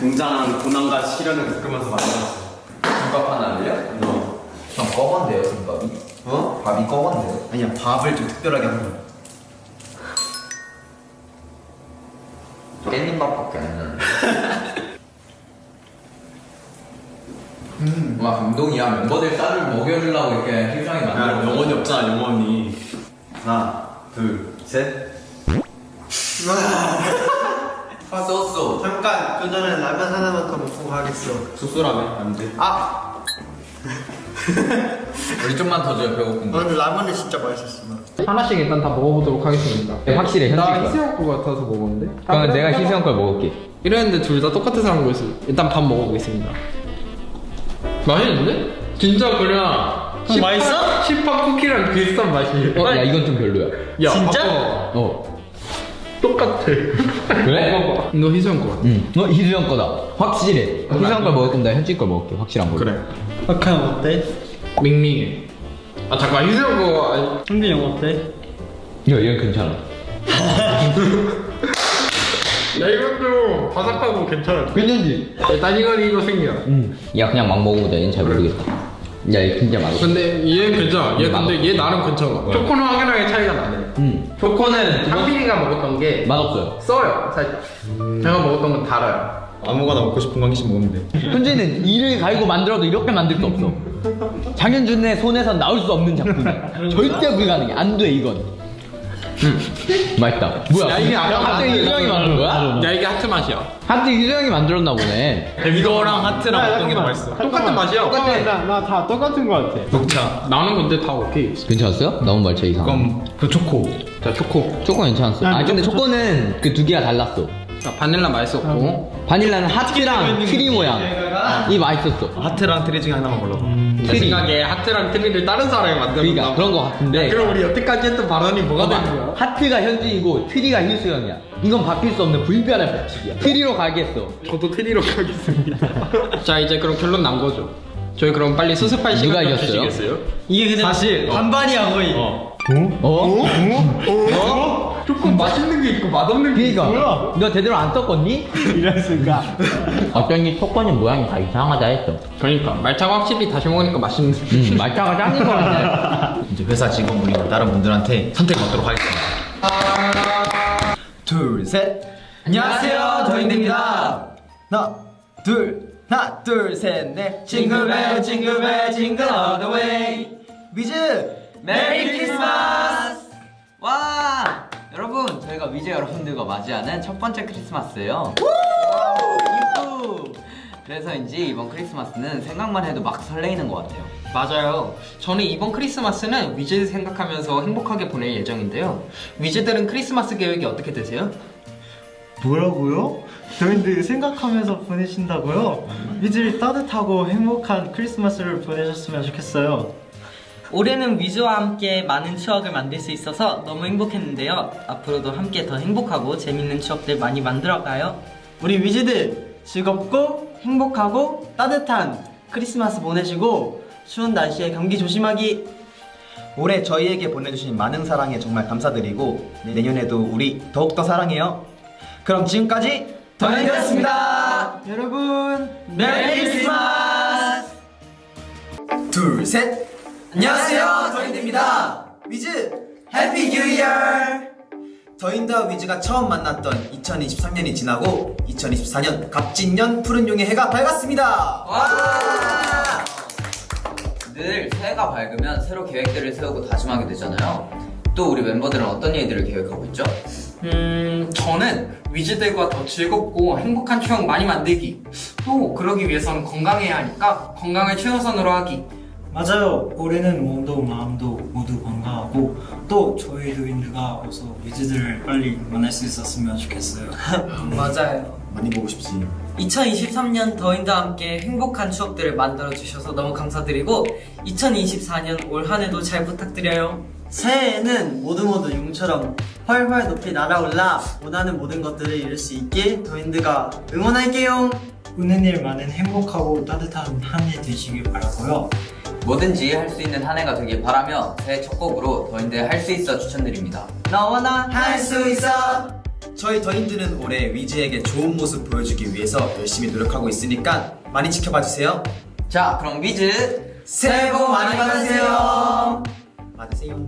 굉장한 고난과 시련을 겪으면서 만들었어. 김밥 하나 할래요? 너. 형 검은데요 김밥이? 어? 밥이 검은데요? 아니야, 밥을 좀 특별하게 한 거야. 깻잎밥밖에 안 나는데 음. 와 감동이야 멤버들 쌀을 먹여주려고 이렇게 희상이 야, 만들어 영원히 없잖아, 영원히. 하나, 둘, 셋. 아 썼어 잠깐 그 전에 라면 하나만 더 먹고 가겠어. 쑥쑥하네, 안 돼. 아 우리 좀만 더 줘요 배고픈데 오늘 라면이 진짜 맛있었어. 하나씩 일단 다 먹어보도록 하겠습니다. 네, 확실해 나 현지 거. 희세형 거 같아서 먹었는데. 그럼 내가 희세형 걸 먹을게. 이랬는데 둘 다 똑같은 사람 거였어. 일단 밥 먹어보겠습니다. 맛있는데? 진짜 그냥. 맛있어? 시판 쿠키랑 비슷한 맛이에요. 어, 야 이건 좀 별로야. 야, 진짜? 바꿔. 어. 똑같아. 그래? 너 희세형 거 같아. 응. 어 희수형 거다. 확실해. 희수형 걸 먹을 나 현지 걸 먹을게. 확실한 거. 그래. 박하영 어때? 밍밍해. 아 잠깐 희세형 거. 아니, 형빈 형 어때? 이거 이건 괜찮아. 야 이건 좀 바삭하고 괜찮아. 괜찮지? 일단 이건 이거 생겨. 응. 야 그냥 막 먹어보자. 얘는 잘 모르겠다. 야 이거 진짜 맛있어. 근데 얘 괜찮아. 얘 근데 얘 나름 괜찮아. 왜? 초코는 확연하게 차이가 나네. 응. 초코는 한빈이가 먹었던 게 맛없어요. 써요 살짝. 제가 먹었던 건 달아요. 아무거나 먹고 싶은 거 한 개씩 먹으면 돼. 현재는 이를 갈고 만들어도 이렇게 만들 수 없어. 장현준의 손에선 나올 수 없는 작품이야. 절대 불가능해. 안 돼 이건. 맛있다. 뭐야? 야, 이게 아까 갑자기 희수형이 만든 거야? 야 이게 하트 맛이야. 하트 희수형이 만들었나 보네. 이거랑 하트랑 어떤 게 더 맛있어? 똑같은 맛이야. 나나 다 똑같은 거 같아. 녹차. 나는 근데 다 오케이. 괜찮았어요? 너무 말차 이상. 그럼 그 초코. 자 초코. 초코 괜찮았어. 아 근데 초코는 그 두 개가 달랐어. 자 바닐라 맛있었고. 바닐라는 하트랑 트리 모양. 이 맛있었어. 하트랑 트리 중에 하나만 골라. 내 생각에 하트랑 트리를 다른 사람이 만들었나 그러니까 봐. 그런 거 같은데. 그럼 우리 여태까지 했던 발언이 뭐가 되는 거야? 하트가 현진이고 트리가 희수형이야. 이건 바뀔 수 없는 불변의 법칙이야. 트리로 가겠어. 저도 트리로 가겠습니다. 자 이제 그럼 결론 난 거죠. 저희 그럼 빨리 수습할 시간 누가 좀 이겼어요? 주시겠어요? 이게 근데 사실 반반이야 거의. 어. 어? 어? 조금 맛있는 게 있고 맛없는 게 있어. 그니까 너 제대로 안? 이럴 수가. 어쩐지 초코는 모양이 다 이상하다 했어. 그러니까 말차가 확실히 다시 먹으니까 맛있는. 음, 말차가 짱인 거 같아. 이제 회사 직원분이나 다른 분들한테 선택 받도록 하겠습니다. 둘, 셋. 안녕하세요 더인입니다 하나, 둘, 하나, 둘, 셋, 넷. 징글벨, 징글벨, 징글 all the way. 위즈. 메리 크리스마스 와 저희가 위즈 여러분들과 맞이하는 첫 번째 크리스마스예요 유후. 그래서인지 이번 크리스마스는 생각만 해도 막 설레이는 것 같아요 맞아요. 저는 이번 크리스마스는 위즈 생각하면서 행복하게 보낼 예정인데요. 위즈들은 크리스마스 계획이 어떻게 되세요? 뭐라고요? 저희들 생각하면서 보내신다고요? 미즐이 따뜻하고 행복한 크리스마스를 보내셨으면 좋겠어요. 올해는 위즈와 함께 많은 추억을 만들 수 있어서 너무 행복했는데요. 앞으로도 함께 더 행복하고 재밌는 추억들 많이 만들어가요. 우리 위즈들 즐겁고 행복하고 따뜻한 크리스마스 보내시고 추운 날씨에 감기 조심하기. 올해 저희에게 보내주신 많은 사랑에 정말 감사드리고 내년에도 우리 더욱더 사랑해요. 그럼 지금까지 더현이었습니다. 여러분 메리 크리스마스 둘, 셋. 안녕하세요, 더인드입니다. 위즈, 해피 뉴 이어! 더인드와 위즈가 처음 만났던 2023년이 지나고 2024년 갑진년 푸른 용의 해가 밝았습니다. 와! 늘 새해가 밝으면 새로 계획들을 세우고 다짐하게 되잖아요 또 우리 멤버들은 어떤 일들을 계획하고 있죠? 음, 저는 위즈들과 더 즐겁고 행복한 추억 많이 만들기. 또 그러기 위해서는 건강해야 하니까 건강을 최우선으로 하기. 맞아요. 올해는 몸도 마음도 모두 건강하고 또 저희 루인드가 어서 위즈들을 빨리 만날 수 있었으면 좋겠어요. 맞아요. 많이 보고 싶지. 2023년 더인과 함께 행복한 추억들을 만들어 주셔서 너무 감사드리고 2024년 올 한 해도 잘 부탁드려요. 새해에는 모두 모두 용처럼 활활 높이 날아올라 원하는 모든 것들을 이룰 수 있게 더인드가 응원할게요. 오는 일 많은 행복하고 따뜻한 한 해 되시길 바라고요. 뭐든지 할 수 있는 한 해가 되길 바라며 새해 첫 곡으로 더인들 할수 있어 추천드립니다 너와 나 할 수 있어. 저희 더인들은 올해 위즈에게 좋은 모습 보여주기 위해서 열심히 노력하고 있으니까 많이 지켜봐 주세요. 자, 그럼 위즈 새해 복 많이 받으세요. 받으세요.